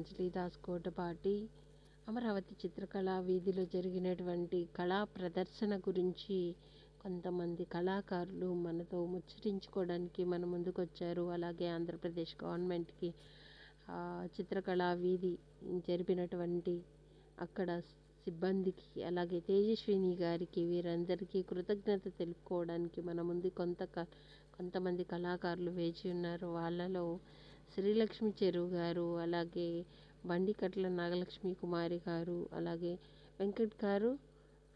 అంజలి దాస్ కోటపాటి అమరావతి చిత్రకళా వీధిలో జరిగినటువంటి కళా ప్రదర్శన గురించి కొంతమంది కళాకారులు మనతో ముచ్చటించుకోవడానికి మన ముందుకు వచ్చారు అలాగే ఆంధ్రప్రదేశ్ గవర్నమెంట్కి చిత్రకళా వీధి జరిపినటువంటి అక్కడ సిబ్బందికి అలాగే తేజస్విని గారికి వీరందరికీ కృతజ్ఞత తెలుపుకోవడానికి మన ముందు కొంత క- కొంతమంది కళాకారులు వేచి ఉన్నారు. వాళ్ళలో శ్రీలక్ష్మి చెరువు గారు అలాగే బండికట్ల నాగలక్ష్మి కుమారి గారు అలాగే వెంకట్ గారు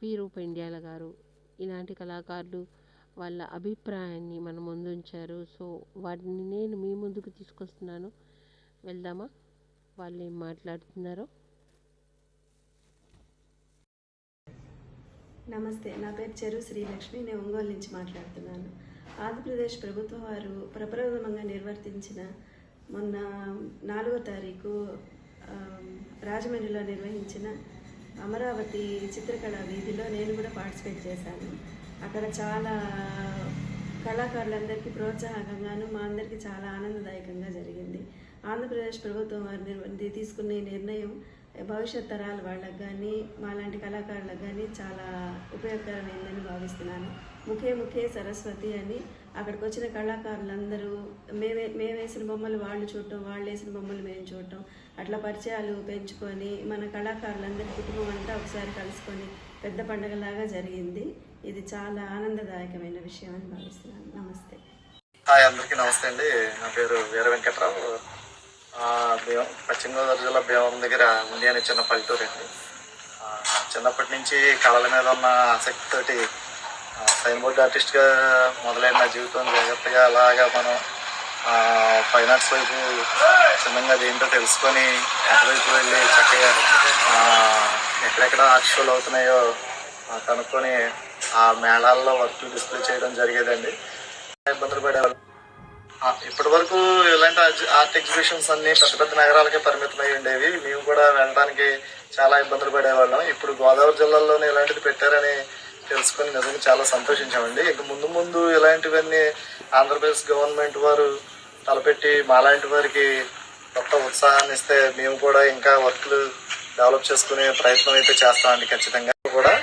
వి. రూపెండ్యాల గారు. ఇలాంటి కళాకారులు వాళ్ళ అభిప్రాయాన్ని మన ముందు ఉంచారు సో వాటిని నేను మీ ముందుకు తీసుకొస్తున్నాను. వెళ్దామా? వాళ్ళు ఏం మాట్లాడుతున్నారో? నమస్తే నా పేరు చెరు శ్రీలక్ష్మి. నేను ఒంగోలు నుంచి మాట్లాడుతున్నాను. ఆంధ్రప్రదేశ్ ప్రభుత్వం వారు ప్రప్రథమంగా నిర్వర్తించిన మొన్న నాలుగో తారీఖు రాజమండ్రిలో నిర్వహించిన అమరావతి చిత్రకళా వీధిలో నేను కూడా పార్టిసిపేట్ చేశాను. అక్కడ చాలా కళాకారులందరికీ ప్రోత్సాహకంగాను మా అందరికీ చాలా ఆనందదాయకంగా జరిగింది. ఆంధ్రప్రదేశ్ ప్రభుత్వం వారి తీసుకునే తీసుకున్న ఈ నిర్ణయం భవిష్యత్ తరాల వాళ్ళకు కానీ మాలాంటి కళాకారులకు కానీ చాలా ఉపయోగకరమైందని భావిస్తున్నాను. ముఖే ముఖే సరస్వతి అని అక్కడికి వచ్చిన కళాకారులందరూ మేమే మేము వేసిన బొమ్మలు వాళ్ళు చూడటం వాళ్ళు వేసిన బొమ్మలు మేము చూడటం అట్లా పరిచయాలు పెంచుకొని మన కళాకారులందరి కుటుంబం అంతా ఒకసారి కలుసుకొని పెద్ద పండగలాగా జరిగింది. ఇది చాలా ఆనందదాయకమైన విషయం అని భావిస్తున్నాను. నమస్తే. హాయ్ అందరికీ నమస్తే అండి. నా పేరు వీర వెంకట్రావు. ఆ, పశ్చిమ గోదావరి జిల్లా భీమం దగ్గర ఉండి అనే చిన్న పల్లెటూరు అండి చిన్నప్పటి నుంచి కళల మీద ఉన్న ఆసక్తితోటి సైన్ బోర్డ్ ఆర్టిస్ట్గా మొదలైన నా జీవితం జాగ్రత్తగా అలాగా మనం ఆ, ఫైన్ ఆర్ట్స్ వైపు చిన్నగా అదేంటో తెలుసుకొని అటువైపు వెళ్ళి చక్కగా ఎక్కడెక్కడ ఆర్ట్ షోలు అవుతున్నాయో కనుక్కొని ఆ మేళాల్లో వర్క్ డిస్ప్లే చేయడం జరిగేదండి. ఇబ్బందులు పడేవాళ్ళు. ఇప్పటి వరకు ఇలాంటి ఆర్ట్- ఆర్ట్ ఎగ్జిబిషన్స్ అన్ని పెద్ద పెద్ద నగరాలకే పరిమితమై ఉండేవి. మేము కూడా వెళ్ళడానికి చాలా ఇబ్బందులు పడేవాళ్ళం. ఇప్పుడు గోదావరి జిల్లాలోనే ఇలాంటిది పెట్టారని తెలుసుకొని నిజంగా చాలా సంతోషించామండి. ఇక ముందు ముందు ఇలాంటివన్నీ ఆంధ్రప్రదేశ్ గవర్నమెంట్ వారు తలపెట్టి మాలాంటి వారికి కొత్త ఉత్సాహాన్ని ఇస్తే మేము కూడా ఇంకా వర్క్లు డెవలప్ చేసుకునే ప్రయత్నం అయితే చేస్తామండి ఖచ్చితంగా. కూడా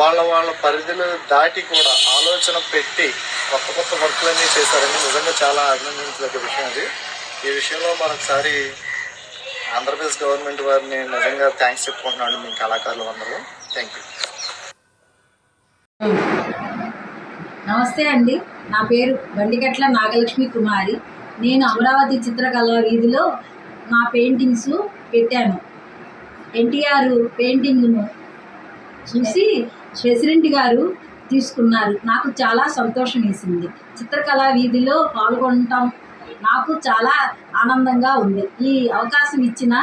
వాళ్ళ వాళ్ళ పరిధిలో దాటి కూడా ఆలోచన పెట్టి కొత్త కొత్త వర్క్లన్నీ చేశారండి. నిజంగా చాలా అభినందించదగ్గ విషయం అది. ఈ విషయంలో మరొకసారి ఆంధ్రప్రదేశ్ గవర్నమెంట్ వారిని నిజంగా థ్యాంక్స్ చెప్పుకుంటున్నాను మీ కళాకారులు అందరూ థ్యాంక్ యూ నమస్తే అండి. నా పేరు బండిగట్ల నాగలక్ష్మి కుమారి. నేను అమరావతి చిత్రకళా వీధిలో నా పెయింటింగ్స్ పెట్టాను. ఎన్టీఆర్ పెయింటింగ్ను చూసి ప్రెసిడెంట్ గారు తీసుకున్నారు. నాకు చాలా సంతోషం వేసింది. చిత్రకళా వీధిలో పాల్గొనటం నాకు చాలా ఆనందంగా ఉంది. ఈ అవకాశం ఇచ్చిన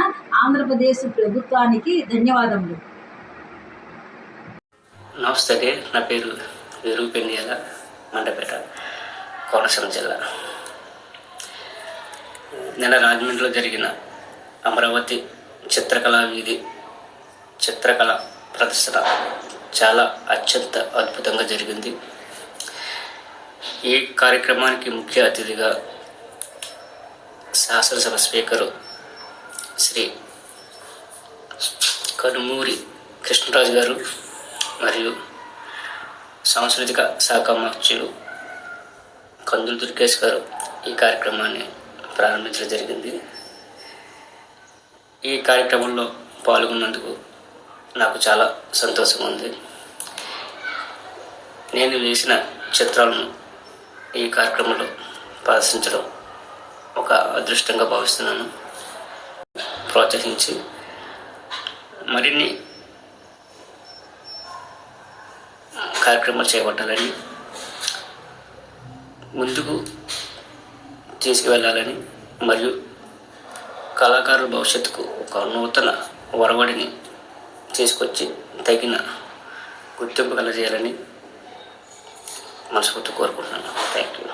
ఆంధ్రప్రదేశ్ ప్రభుత్వానికి ధన్యవాదములు. నమస్తే నా పేరు వీరు పెండియాల మండపేట కోనసీమ జిల్లా. నిన్న రాజమండ్రిలో జరిగిన అమరావతి చిత్రకళా వీధి చిత్రకళ ప్రదర్శన చాలా అత్యంత అద్భుతంగా జరిగింది. ఈ కార్యక్రమానికి ముఖ్య అతిథిగా శాసనసభ స్పీకరు శ్రీ కనుమూరి కృష్ణరాజు గారు మరియు సాంస్కృతిక శాఖ మంత్రులు కందులు దుర్గేష్ గారు ఈ కార్యక్రమాన్ని ప్రారంభించడం జరిగింది. ఈ కార్యక్రమంలో పాల్గొన్నందుకు నాకు చాలా సంతోషం ఉంది. నేను వేసిన చిత్రాలను ఈ కార్యక్రమంలో ప్రదర్శించడం ఒక అదృష్టంగా భావిస్తున్నాను. ప్రోత్సహించి మరిన్ని కార్యక్రమాలు చేపట్టాలని ముందుకు తీసుకువెళ్ళాలని మరియు కళాకారుల భవిష్యత్తుకు ఒక నూతన ఒరవడిని తీసుకొచ్చి తగిన గుర్తింపు కలజేయాలని మనస్ఫూర్తి కోరుకుంటున్నాను. Thank you